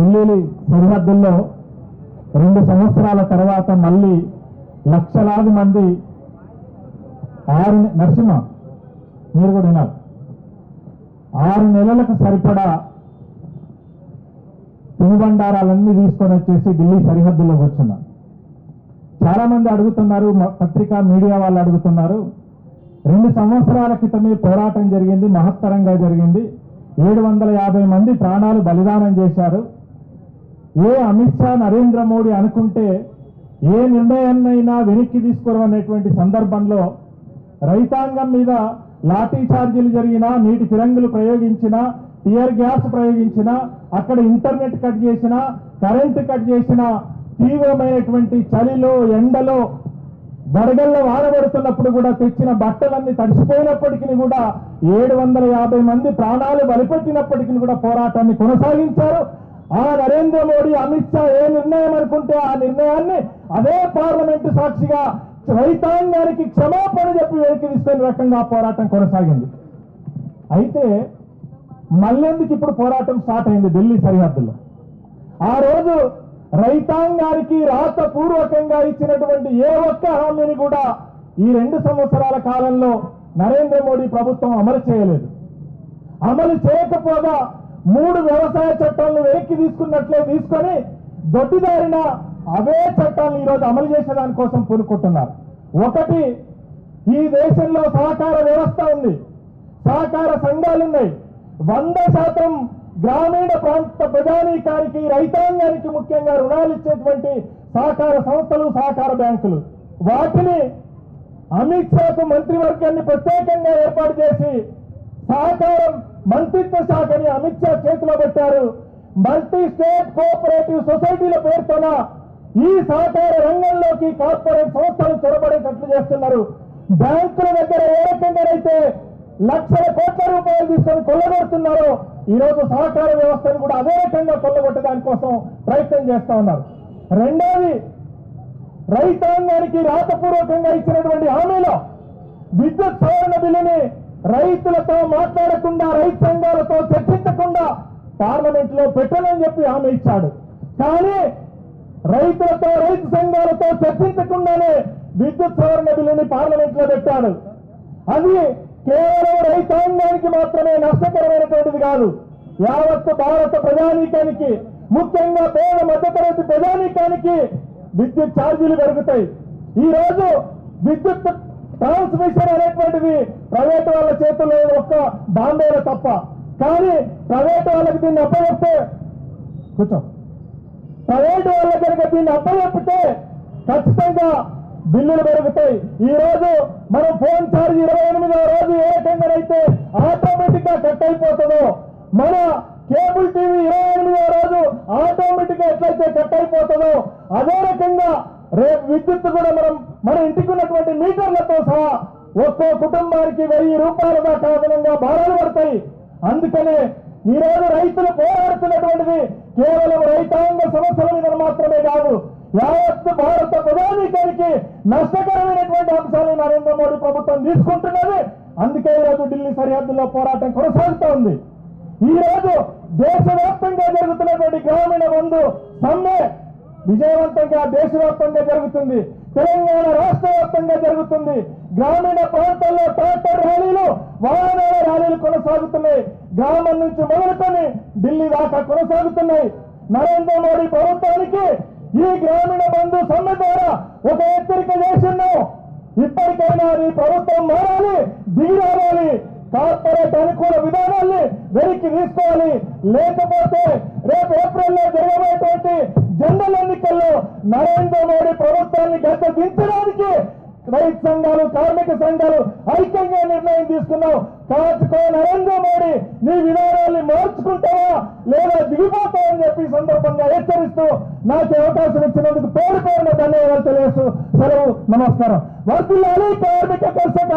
ఢిల్లీ సరిహద్దుల్లో రెండు సంవత్సరాల తర్వాత మళ్ళీ లక్షలాది మంది ఆరు నరసింహ మీరు కూడా విన్నారు ఆరు నెలలకు సరిపడా తినుబండారాలన్నీ తీసుకొని వచ్చేసి ఢిల్లీ సరిహద్దులోకి కూర్చున్నారు చాలా మంది అడుగుతున్నారు పత్రికా మీడియా వాళ్ళు అడుగుతున్నారు రెండు సంవత్సరాల క్రితమే పోరాటం జరిగింది మహత్తరంగా జరిగింది. ఏడు వందల యాభై మంది ప్రాణాలు బలిదానం చేశారు. ఏ అమిత్ షా నరేంద్ర మోడీ అనుకుంటే ఏ నిర్ణయాన్నైనా వెనక్కి తీసుకోవనేటువంటి సందర్భంలో రైతాంగం మీద లాఠీ చార్జీలు జరిగినా నీటి ఫిరంగులు ప్రయోగించినా టియర్ గ్యాస్ ప్రయోగించినా అక్కడ ఇంటర్నెట్ కట్ చేసినా కరెంటు కట్ చేసినా తీవ్రమైనటువంటి చలిలో ఎండలో వడగల్లో వాడబడుతున్నప్పుడు కూడా తెచ్చిన బట్టలన్నీ తడిసిపోయినప్పటికీ కూడా ఏడు వందల యాభై మంది ప్రాణాలు బలిపెట్టినప్పటికీ కూడా పోరాటాన్ని కొనసాగించారు. ఆ నరేంద్ర మోడీ అమిత్ షా ఏ నిర్ణయం అనుకుంటే ఆ నిర్ణయాన్ని అదే పార్లమెంటు సాక్షిగా రైతాంగానికి క్షమాపణ చెప్పి వెనక్కి తీసుకునే రకంగా పోరాటం కొనసాగింది. అయితే మల్లెందుకు ఇప్పుడు పోరాటం స్టార్ట్ అయింది ఢిల్లీ సరిహద్దులో? ఆ రోజు రైతాంగానికి రాతపూర్వకంగా ఇచ్చినటువంటి ఏ ఒక్క హామీని కూడా ఈ రెండు సంవత్సరాల కాలంలో నరేంద్ర మోడీ ప్రభుత్వం అమలు చేయలేదు. అమలు చేయకపోగా మూడు వ్యవసాయ చట్టాలను వెనక్కి తీసుకున్నట్లే తీసుకొని దొడ్డిదారిన అవే చట్టాలను ఈరోజు అమలు చేసే దానికోసం పూనుకుంటున్నారు. ఒకటి ఈ దేశంలో సహకార వ్యవస్థ ఉంది. సహకార సంఘాలు ఉన్నాయి. వంద శాతం గ్రామీణ ప్రాంత ప్రజానీకానికి రైతాంగానికి ముఖ్యంగా రుణాలు ఇచ్చేటువంటి సహకార సంస్థలు సహకార బ్యాంకులు. వాటిని అమిత్ షాకు మంత్రివర్గాన్ని ప్రత్యేకంగా ఏర్పాటు చేసి సహకారం మంత్రిత్వ శాఖని అమిత్ షా చేతిలో పెట్టారు. మల్టీ స్టేట్ కోఆపరేటివ్ సొసైటీల పేరుతోన ఈ సహకార రంగంలోకి కార్పొరేట్ సంస్థలు చొరబడేటట్లు చేస్తున్నారు. బ్యాంకుల దగ్గర ఏ రకంగానైతే లక్షల కోట్ల రూపాయలు తీసుకొని కొల్లగొడుతున్నారో ఈ రోజు సహకార వ్యవస్థను కూడా అదే రకంగా కొల్లగొట్టడానికి కోసం ప్రయత్నం చేస్తా ఉన్నారు. రెండోది రైతాంగానికి రాతపూర్వకంగా ఇచ్చినటువంటి హామీలో విద్యుత్ సవరణ బిల్లుని రైతులతో మాట్లాడకుండా రైతు సంఘాలతో చర్చించకుండా పార్లమెంట్లో పెట్టనని చెప్పి హామీ ఇచ్చాడు. కానీ రైతులతో రైతు సంఘాలతో చర్చించకుండానే విద్యుత్ సవరణ బిల్లుని పార్లమెంట్లో పెట్టాడు. అది కేవలం రైతాంగానికి మాత్రమే నష్టకరమైనటువంటిది కాదు. యావత్తు భారత ప్రజానీకానికి ముఖ్యంగా పేద మధ్యతరగతి ప్రజానీకానికి విద్యుత్ ఛార్జీలు పెరుగుతాయి. ఈ రోజు విద్యుత్ ట్రాన్స్మిషన్ అనేటువంటిది ప్రైవేట్ వాళ్ళ చేతుల్లో ఒక్క బాంబేలో తప్ప. కానీ ప్రైవేట్ వాళ్ళకి దీన్ని అప్పచెప్తే కూర్చో. ప్రైవేట్ వాళ్ళ కనుక దీన్ని అప్పచెప్పితే ఖచ్చితంగా బిల్లులు పెరుగుతాయి. ఈ రోజు మనం ఫోన్ ఛార్జ్ ఇరవై ఎనిమిదవ రోజు ఏ రకంగానైతే ఆటోమేటిక్గా కట్ అయిపోతుందో మన కేబుల్ టీవీ ఇరవై ఎనిమిదవ రోజు ఆటోమేటిక్గా ఎట్లయితే కట్ అయిపోతుందో అదే రకంగా రేపు విద్యుత్ కూడా మనం మన ఇంటికి ఉన్నటువంటి మీటర్లతో సహా ఒక్కో కుటుంబానికి వెయ్యి రూపాయల దాకా అదనంగా భారాలు పడతాయి. అందుకనే ఈ రోజు రైతులు పోరాడుతున్నటువంటిది కేవలం రైతాంగ సమస్యల మీద మాత్రమే కాదు యావత్ భారత ప్రజానీకానికి నష్టకరమైనటువంటి అంశాలను నరేంద్ర మోడీ ప్రభుత్వం తీసుకుంటున్నది. అందుకే ఈరోజు ఢిల్లీ సరిహద్దుల్లో పోరాటం కొనసాగుతూ ఉంది. ఈ రోజు దేశవ్యాప్తంగా జరుగుతున్నటువంటి గ్రామీణ బంధు సమ్మె విజయవంతంగా దేశవ్యాప్తంగా జరుగుతుంది. తెలంగాణ రాష్ట్ర వ్యాప్తంగా జరుగుతుంది. గ్రామీణ ప్రాంతాల్లో ట్రాక్టర్ ర్యాలీలు వాహనాల ర్యాలీలు కొనసాగుతున్నాయి. గ్రామం నుంచి మొదలుకొని ఢిల్లీ దాకా కొనసాగుతున్నాయి. నరేంద్ర మోడీ ప్రభుత్వానికి ఈ గ్రామీణ బంధు సమ్మె ద్వారా ఒక హెచ్చరిక చేస్తున్నాం ఇప్పటికైనా ఈ ప్రభుత్వం మారాలి దిగి రావాలి. కార్పొరేట్ అనుకూల విధానాన్ని వెనక్కి తీసుకోవాలి. లేకపోతే రేపు ఏప్రిల్లో జరగబోయేటువంటి జనరల్ ఎన్నికల్లో నరేంద్ర మోడీ ప్రభుత్వాన్ని గత దించడానికి రైతు సంఘాలు కార్మిక సంఘాలు ఐక్యంగా నిర్ణయం తీసుకున్నావు. కాచుకో నరేంద్ర మోడీ నీ విధానాన్ని మార్చుకుంటావా లేదా దిగిపోతావని చెప్పి ఈ సందర్భంగా హెచ్చరిస్తూ నాకు అవకాశం ఇచ్చినందుకు పేరు పేరున ధన్యవాదాలు తెలియజేస్తూ సెలవు నమస్కారం. వర్తిల్లాలి కార్మిక కర్షక